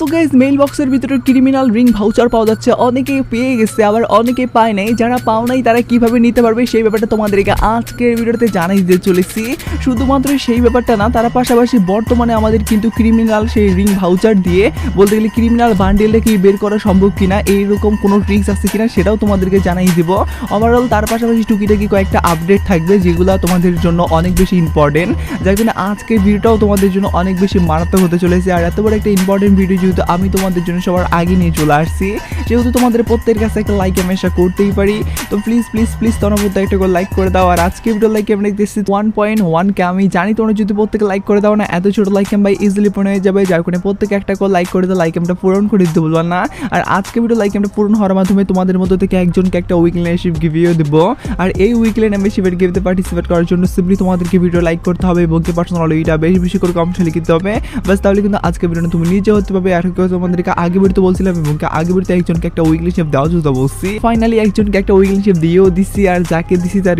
So guys mail বক্সের ভিতরে criminal ring voucher পাওয়া যাচ্ছে। অনেকে পেয়ে গেছে, আবার অনেকে পায় নাই। যারা পাও নাই, তারা কীভাবে নিতে পারবে সেই ব্যাপারটা তোমাদেরকে আজকের ভিডিওতে জানাই দিতে চলেছি। শুধুমাত্র সেই ব্যাপারটা না, তারা পাশাপাশি বর্তমানে আমাদের কিন্তু ক্রিমিনাল সেই রিং ভাউচার দিয়ে বলতে গেলে ক্রিমিনাল বান্ডেলটা কি বের করা সম্ভব কিনা, এইরকম কোনো ট্রিক্স আছে কিনা সেটাও তোমাদেরকে জানাই দিব। ওভারঅল তার পাশাপাশি টুকিটাকি কয়েকটা আপডেট থাকবে, যেগুলো তোমাদের জন্য অনেক বেশি ইম্পর্টেন্ট যার জন্য আজকের ভিডিওটাও তোমাদের জন্য অনেক বেশি মারাত্মক হতে চলেছে। আর এত বড় একটা ইম্পর্টেন্ট ভিডিও যেহেতু আমি তোমাদের জন্য সবার আগে নিয়ে চলে আসছি, যেহেতু তোমাদের প্রত্যেকের কাছে একটা লাইক আমি আশা করতেই পারি, তো প্লিজ প্লিজ প্লিজ প্রত্যেক একটা করে লাইক করে দাও। আর আজকে ভিডিও লাইক আমি দেখতেছি ওয়ান পয়েন্ট ওয়ানকে আমি জানি তোমরা যদি প্রত্যেকে লাইক করে দাও না, এত ছোট লাইক আমি ইজিলি পূরণ হয়ে যাবে। যার কারণে প্রত্যেকে একটা করে লাইক করে দাও লাইক আমরা পূরণ করে দিতে বলব না। আর আজকে ভিডিও লাইক আমরা পূরণ হওয়ার মাধ্যমে তোমাদের মধ্যে থেকে একজনকে একটা উইকলি মেম্বারশিপ গিভিও দেবো। আর এই উইকলি মেম্বারশিপের গিভতে পার্টিসিপেট করার জন্য সিম্পলি তোমাদেরকে ভিডিও লাইক করতে হবে এবং পার্সোনাল ওইটা বেশি বেশি করে কমেন্টে লিখতে হবে। বাস তাহলে কিন্তু আজকে ভিডিও তুমি নিজে হতে পারবে। তোমাদেরকে আগে ভিডিওতে বলছিলাম এবং আগে ভিডিওতে একজনকে একটা উইকলি শেপ বলছি। ফাইনালি একজনকে একটা উইকলি শেপ দিয়েও দিছি আর যাকে তার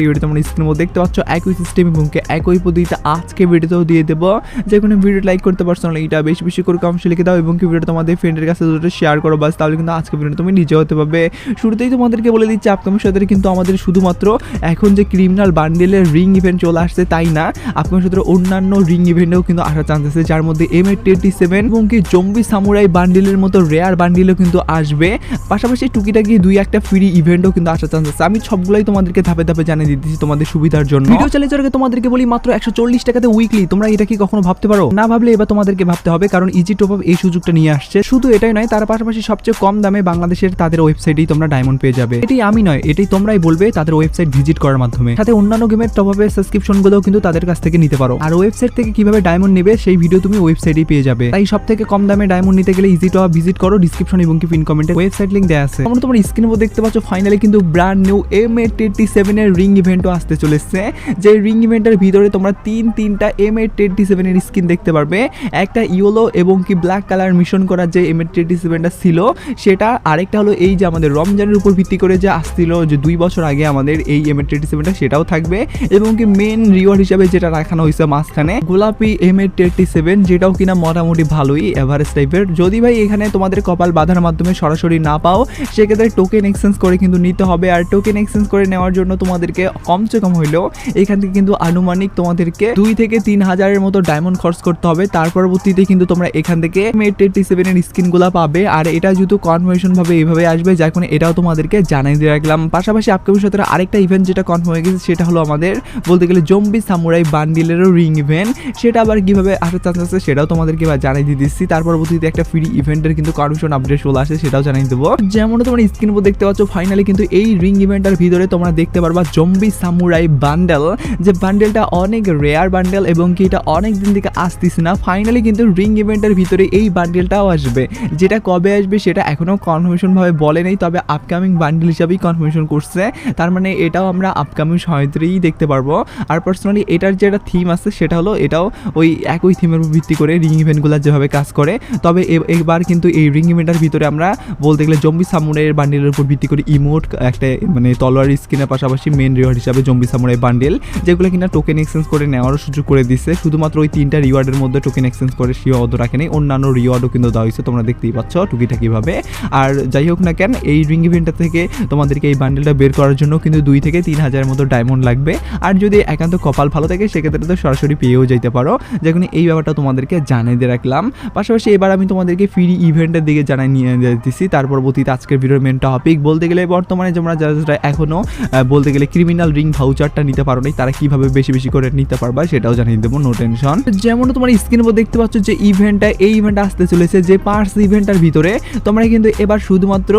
মধ্যে দেখতে পাচ্ছ। একই সিস্টেম এবং একই পদ্ধতিতে আজকে ভিডিওতেও দিয়ে দেবো। যে কোনো ভিডিও লাইক করতে পারছ না এটা বেশি বেশি করে লিখে দাও এবং ভিডিও তোমাদের ফ্রেন্ডের কাছে শেয়ার করো, বাস তাহলে কিন্তু আজকে ভিডিও তুমি নিজে হতে পারবে। শুরুতেই তোমাদেরকে বলে দিচ্ছি আপকামিং সাথে কিন্তু আমাদের শুধুমাত্র এখন যে ক্রিমিনাল বান্ডেলের রিং ইভেন্ট চলে আসছে তাই না আপকামিং সাথে অন্যান্য রিং ইভেন্টেও কিন্তু আসার চান্স আছে, যার মধ্যে এম এ টোয়েন্টি সেভেন এবং কি জম্বি সামুরাই বান্ডেলের মতো রেয়ার বান্ডেলও কিন্তু আসবে। পাশাপাশি টুকিটাকি দুই একটা ফ্রি ইভেন্টও কিন্তু আসার চান্স আছে। আমি সবগুলাই তোমাদেরকে ধাপে ধাপে জানিয়ে দিতেছি তোমাদের সুবিধার জন্য। ভিডিও চালিয়ে যাওয়ার তোমাদেরকে বলি, মাত্র একশো চল্লিশ টাকাতে উইকলি তোমরা এটা কি কখনো ভাবতে পারো? না ভাবলে এবার তোমাদেরকে ভাবতে হবে, কারণ ইজি টপ আপ এই সুযোগটা নিয়ে আসছে। শুধু এটাই নয়, তার পাশাপাশি সবচেয়ে কম দামে বাংলাদেশের তাদের ওয়েবসাইটেই তোমরা ডায়মন্ড পেয়ে যাবে। এটি আমি নয়, এটাই তোমরাই বলবে তাদের ওয়েবসাইট ভিজিট করার মাধ্যমে। সাথে অন্যান্য গেমের টপ আপের সাবস্ক্রিপশন গুলোও কিন্তু তাদের কাছ থেকে নিতে পারো। আর ওয়েবসাইট থেকে কীভাবে ডায়মন্ড নেবে, সেই ভিডিও তুমি ওয়েবসাইটেই পেয়ে যাবে। তাই সব থেকে কম দামে ডায়মন্ড নিতে গেলে ইজি টপ ভিজিট করো ডিসক্রিপশন এবং কি পিন কমেন্টে ওয়েবসাইট লিংক দেওয়া আছে। তোমরা তোমার স্ক্রিনে দেখতে পাচ্ছ ফাইনালি কিন্তু brand new M A twenty সেভেনের রিং ইভেন্টও আসতে চলেছে। যে রিং ইভেন্টের ভিতরে তোমরা তিন তিনটা এম এ টোয়েন্টি সেভেনের স্কিন দেখতে পারবে। একটা ইয়েলো এবং কি ব্ল্যাক কালার মিশন করা যে এম এ টোয়েন্টি সেভেনটা ছিল, সেটা আরেকটা হলো এই যে আমাদের রমজানের উপর ভিত্তি করে যে আসছিল, যে দুই বছর আগে আমাদের এই এম এ টোয়েন্টি সেভেনটা সেটাও থাকবে। এবং কি মেন রিওয়ার্ড হিসাবে যেটা রাখানো হয়েছে মাঝখানে, গোলাপি এম এ টোয়েন্টি সেভেন যেটাও কিনা মোটামুটি ভালোই এভারেজ টাইপের যদি ভাই এখানে তোমাদের কপাল বাঁধার মাধ্যমে সরাসরি না পাও, সেক্ষেত্রে টোকেন এক্সচেঞ্জ করে কিন্তু নিতে হবে। আর টোকেন এক্সচেঞ্জ করে নেওয়ার জন্য তোমাদেরকে কমসে কম হইলেও এখান থেকে কিন্তু আনুমানিক তোমাদেরকে দুই থেকে তিন হাজারের মতো ডায়মন্ড খরচ করতে হবে। তার পরবর্তীতে কিন্তু তোমরা এখান থেকে এইট এইটটি সেভেনের স্কিনগুলো পাবে। আর এটা যেহেতু কনফার্মেশন ভাবে এইভাবে আসবে, যার কারণে এটাও তোমাদেরকে জানাই দিয়ে রাখলাম। পাশাপাশি আপকামিং সাথে আরেকটা ইভেন্ট যেটা কনফার্ম হয়ে গেছে, সেটা হলো আমাদের বলতে গেলে জম্বি সামুরাই বান্ডিলেরও রিং ইভেন্ট সেটা আবার কীভাবে আসার চান্স আছে, সেটাও তোমাদেরকে এবার জানাই দিয়ে দিচ্ছি। তার পরবর্তীতে একটা ফ্রি ইভেন্টের কিন্তু কনফার্মেশন আপডেট চলে আসে, সেটাও জানাই দেবো। যেমন তোমরা স্ক্রিন উপর দেখতে পাচ্ছ ফাইনালি কিন্তু এই রিং ইভেন্টের ভিতরে তোমরা দেখতে পারবা জম্বি সামুরাই বান্ডেল যে বান্ডেলটা অনেক রেয়ার বান্ডেল এবং কি এটা অনেক দিন থেকে আসতেছে না ফাইনালি কিন্তু রিং ইভেন্টের ভিতরে এই বান্ডেলটাও আসবে। যেটা কবে আসবে সেটা এখনও কনফার্মেশন ভাবে বলে নেই, তবে আপকামিং বান্ডেল হিসাবেই কনফার্মেশন করছে। তার মানে এটাও আমরা আপকামিং সময়তেই দেখতে পারব। আর পার্সোনালি এটার যেটা থিম আছে, সেটা হলো এটাও ওই একই থিমের উপর ভিত্তি করে রিং ইভেন্টগুলো যেভাবে কাজ করে। তবে এ- এবার কিন্তু এই রিং ইভেন্টের ভিতরে আমরা বলতে গেলে জম্বি সামুরাইয়ের বান্ডেলের উপর ভিত্তি করে ইমোট একটা মানে তলোয়ার স্কিনের পাশাপাশি মেন রিওয়ার্ড হিসাবে জম্বি সামুরাই বান্ডেল যেগুলো কিনা টোকেন এক্সচেঞ্জ করে নেওয়ারও সুযোগ করে দিচ্ছে শুধুমাত্র ওই তিনটা রিওয়ার্ডের মধ্যে টোকেন এক্সচেঞ্জ করে সীমাবদ্ধ রাখেনি অন্যান্য রিওয়ার্ডও কিন্তু দেওয়া হয়েছে, তোমরা দেখতেই পাচ্ছ টুকিটাকিভাবে আর যাই হোক না কেন, এই রিং ইভেন্টটা থেকে তোমাদেরকে এই বান্ডেলটা বের করার জন্য কিন্তু দুই থেকে তিন হাজারের মতো ডায়মন্ড লাগবে। আর যদি একান্ত কপাল ভালো থাকে, সেক্ষেত্রে তো সরাসরি পেয়েও যেতে পারো। যেখানে এই ব্যাপারটা তোমাদেরকে জানিয়ে রাখলাম। পাশাপাশি এবার আমি তোমাদেরকে ফ্রি ইভেন্টের দিকে জানাই নিয়ে দিচ্ছি তার পরবর্তীতে আজকের ভিডিওর মেন টপিক বলতে গেলে বর্তমানে তোমরা যারা এখনও বলতে গেলে ক্রিমিনাল রিং ভাউচারটা নিতে পারো নাই, তারা কীভাবে বেশি বেশি করে নিতে পারবা সেটাও জানিয়ে দেবো নো টেনশন যেমন তোমার স্ক্রিনের উপর দেখতে পাচ্ছ যে ইভেন্টটা এই ইভেন্ট আসতে চলেছে যে পার্স ইভেন্টটার ভিতরে, তোমরা কিন্তু এবার শুধুমাত্র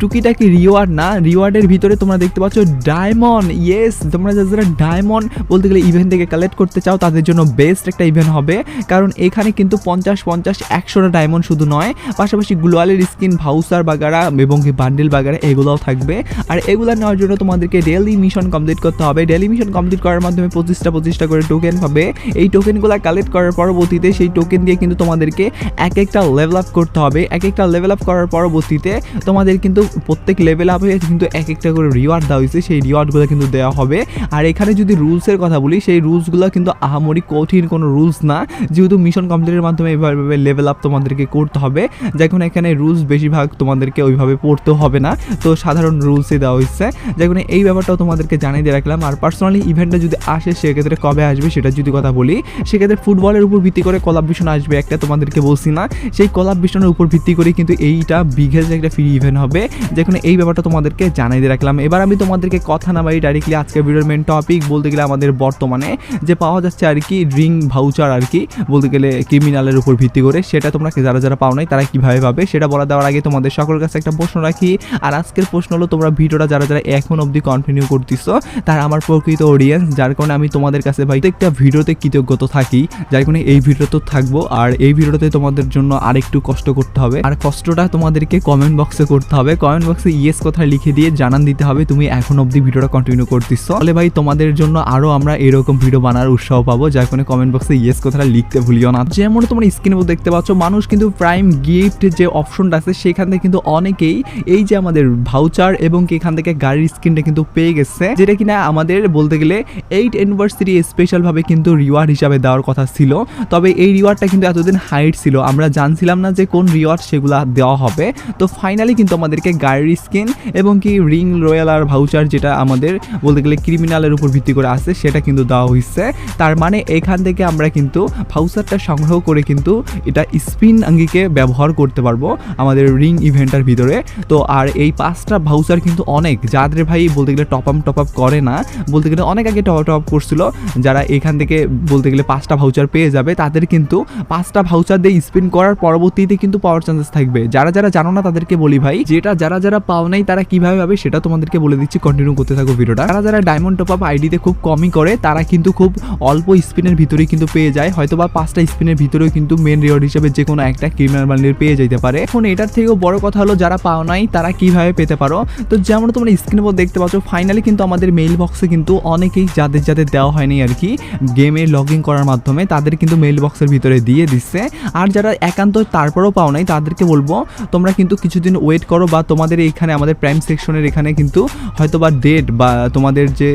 টুকিটাকি রিওয়ার্ড না রিওয়ার্ডের ভিতরে তোমরা দেখতে পাচ্ছ ডায়মন্ড ইয়েস তোমরা যারা ডায়মন্ড বলতে গেলে ইভেন্ট থেকে কালেক্ট করতে চাও, তাদের জন্য বেস্ট একটা ইভেন্ট হবে। কারণ এখানে কিন্তু পঞ্চাশ পঞ্চাশ, একশোটা শুধু নয়, পাশাপাশি গ্লোয়ালের স্কিন ভাউসার বাগারা এবং বান্ডেল বাগারা, এগুলোও থাকবে। আর এগুলো নেওয়ার জন্য তোমাদেরকে ডেলি মিশন কমপ্লিট করতে হবে। ডেলি মিশন কমপ্লিট করার মাধ্যমে পঁচিশটা পঁচিশটা করে টোকেন পাবে এই টোকেনগুলো কালেক্ট করার পরবর্তীতে সেই টোকেন দিয়ে কিন্তু তোমাদেরকে এক একটা লেভেল আপ করতে হবে। এক একটা লেভেল আপ করার পরবর্তীতে তোমাদের কিন্তু প্রত্যেক লেভেল আপে কিন্তু এক একটা করে রিওয়ার্ড দেওয়া হয়েছে। সেই রিওয়ার্ডগুলো কিন্তু দেওয়া হবে। আর এখানে যদি রুলসের কথা বলি, সেই রুলসগুলো কিন্তু আহামরি কঠিন কোনো রুলস না। যেহেতু মিশন কমপ্লিটের মাধ্যমে এভাবে লেভেল আপ তোমাদেরকে তোমাদেরকে করতে হবে। যখন এখানে রুলস বেশিরভাগ তোমাদেরকে ওইভাবে পড়তেও হবে না। তো সাধারণ রুলসই দেওয়া হয়েছে। যখন এই ব্যাপারটাও তোমাদেরকে জানিয়ে দিয়ে রাখলাম, আর পার্সোনালি ইভেন্টটা যদি আসে, সেক্ষেত্রে কবে আসবে সেটা যদি কথা বলি, সেক্ষেত্রে ফুটবলের উপর ভিত্তি করে কলাবভিশন আসবে একটা তোমাদেরকে বলছি না। সেই কলাবভিশনের উপর ভিত্তি করে কিন্তু এইটা বিঘের যে একটা ফ্রি ইভেন্ট হবে। যেখানে এই ব্যাপারটা তোমাদেরকে জানিয়ে দিয়ে রাখলাম। এবার আমি তোমাদেরকে কথা না বাড়ি ডাইরেক্টলি আজকে ভিডিওর মেন টপিক বলতে গেলে আমাদের বর্তমানে যে পাওয়া যাচ্ছে আর কি রিং ভাউচার আর কি, বলতে গেলে ক্রিমিনালের উপর ভিত্তি করে, সেটা তোমরা যারা যারা পাও নাই, তারা কীভাবে পাবে সেটা বলা দেওয়ার আগে তোমাদের সকলের কাছে একটা প্রশ্ন রাখি। আর আজকের প্রশ্ন হলো, তোমরা ভিডিওটা যারা যারা এখন অবধি কন্টিনিউ করতেছো, তারা আমার প্রকৃত অডিয়েন্স যার কারণে আমি তোমাদের কাছে ভাই একটা ভিডিওতে কৃতজ্ঞত থাকি, যার কারণে এই ভিডিওতে থাকব। আর এই ভিডিওতে তোমাদের জন্য আরেকটু কষ্ট করতে হবে। আর কষ্টটা তোমাদেরকে কমেন্ট বক্সে করতে হবে। কমেন্ট বক্সে ইয়েস কথা লিখে দিয়ে জানান দিতে হবে, তুমি এখন অবধি ভিডিওটা কন্টিনিউ করতেছো। তাহলে ভাই তোমাদের জন্য আরও আমরা এরকম ভিডিও বানার উৎসাহ পাবো, যার কারণে কমেন্ট বক্সে ইয়েস কথাটা লিখতে ভুলিও না। যেমন তোমরা স্ক্রিনে দেখতে পাচ্ছ, মানুষ প্রাইম গিফট যে অপশনটা আছে, সেখান থেকে কিন্তু অনেকেই এই যে আমাদের ভাউচার এবং এখান থেকে গাড়ির স্ক্রিনটা কিন্তু পেয়ে গেছে, যেটা কিনা আমাদের বলতে গেলে এইট অ্যানিভার্সারি স্পেশালভাবে কিন্তু রিওয়ার্ড হিসাবে দেওয়ার কথা ছিল। তবে এই রিওয়ার্ডটা কিন্তু এতদিন হাইট ছিল। আমরা জানছিলাম না যে কোন রিওয়ার্ড সেগুলা দেওয়া হবে। তো ফাইনালি কিন্তু আমাদেরকে গাড়ির স্কিন এবং কি রিং রয়্যাল আর ভাউচার যেটা আমাদের বলতে গেলে ক্রিমিনালের উপর ভিত্তি করে আছে, সেটা কিন্তু দেওয়া হয়েছে তার মানে এখান থেকে আমরা কিন্তু ভাউচারটা সংগ্রহ করে কিন্তু এটা স্পিন আঙ্গিকে ব্যবহার করতে পারব আমাদের রিং ইভেন্টের ভিতরে। তো আর এই পাঁচটা ভাউচার কিন্তু অনেক। যাদের ভাই বলতে গেলে টপ আপ টপ আপ করে না, বলতে গেলে অনেক আগে টপ টপ করছিল। যারা এখান থেকে বলতে গেলে পাঁচটা ভাউচার পেয়ে যাবে, তাদের কিন্তু পাঁচটা ভাউচার দিয়ে স্পিন করার পরবর্তীতে কিন্তু পাওয়ার চান্সেস থাকবে। যারা যারা জানো না তাদেরকে বলি ভাই, যেটা যারা যারা পাও নাই তারা কীভাবে পাবে সেটা তোমাদেরকে বলে দিচ্ছি কন্টিনিউ করতে থাকো ভিডিওটা। যারা যারা ডায়মন্ড টপ আপ আইডিতে খুব কমই করে, তারা কিন্তু খুব অল্প স্পিনের ভিতরেই কিন্তু পেয়ে যায়। হয়তো বা পাঁচটা স্পিনের ভিতরেও কিন্তু মেন রিওয়ার্ড হিসেবে যে কোনো একটা ক্রিমিনাল বান্ডেল পেয়ে যেতে পারে। এখন এটার থেকেও বড় কথা হলো, যারা পাও নাই, তারা কীভাবে পেতে পারো? তো যেমন তোমরা স্ক্রিনের উপর দেখতে পাচ্ছ ফাইনালি কিন্তু আমাদের মেইল বক্সে কিন্তু অনেকেই যাদের যাদের দেওয়া হয়নি আর কি গেমে লগ ইন করার মাধ্যমে তাদের কিন্তু মেইল বক্সের ভিতরে দিয়ে দিচ্ছে। আর যারা একান্ত তারপরেও পাও নাই, তাদেরকে বলব, তোমরা কিন্তু কিছুদিন ওয়েট করো বা তোমাদের এইখানে আমাদের প্রাইম সেকশনের এখানে কিন্তু হয়তো বা ডেট বা তোমাদের যে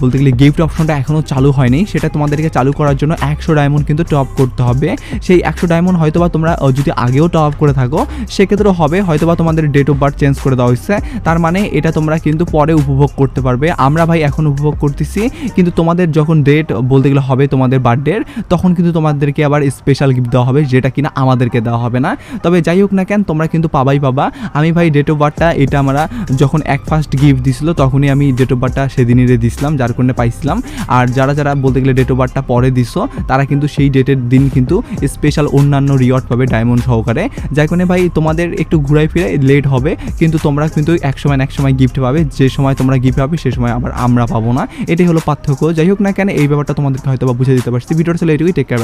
বলতে গেলে গিফট অপশনটা এখনও চালু হয়নি, সেটা তোমাদেরকে চালু করার জন্য একশো ডায়মন্ড কিন্তু টপ করতে হবে। সেই একশো ডায়মন্ড হয়তো তোমরা যদি আগেও টপ করে থাকো সেক্ষেত্রেও হবে হয়তো বা তোমাদের ডেট অফ বার্থ চেঞ্জ করে দেওয়া হয়েছে। তার মানে এটা তোমরা কিন্তু পরে উপভোগ করতে পারবে। আমরা ভাই এখন উপভোগ করতেছি, কিন্তু তোমাদের যখন ডেট বলতে গেলে হবে তোমাদের বার্থডের তখন কিন্তু তোমাদেরকে আবার স্পেশাল গিফট দেওয়া হবে, যেটা কিনা আমাদেরকে দেওয়া হবে না। তবে যাই হোক না কেন, তোমরা কিন্তু পাবাই পাবা। আমি ভাই ডেট অফ বার্থটা এটা আমরা যখন এক ফার্স্ট গিফট দিছিল, তখনই আমি ডেট অফ বার্থটা সেদিনই দিছিলাম, যার কারণে পাইছিলাম। আর যারা যারা বলতে গেলে ডেট অফ বার্থটা পরে দিছো, তারা কিন্তু সেই ডেটের দিন কিন্তু স্পেশাল অন্যান্য রিওয়ার্ড পাবে ডায়মন্ড সহকারে। যাই কারণে ভাই তোমাদের একটু ঘুরাই ফিরে লেট হবে, কিন্তু তোমরা কিন্তু এক সময় এক সময় গিফট পাবে। যে সময় তোমরা গিফট পাবে, সে সময় আবার আমরা পাবো না। এটাই হলো পার্থক্য। যাই হোক না কেন, এই ব্যাপারটা তোমাদেরকে হয়তো বা বুঝে দিতে পারছি। ভিডিওটা চলে এটুকুই। Take care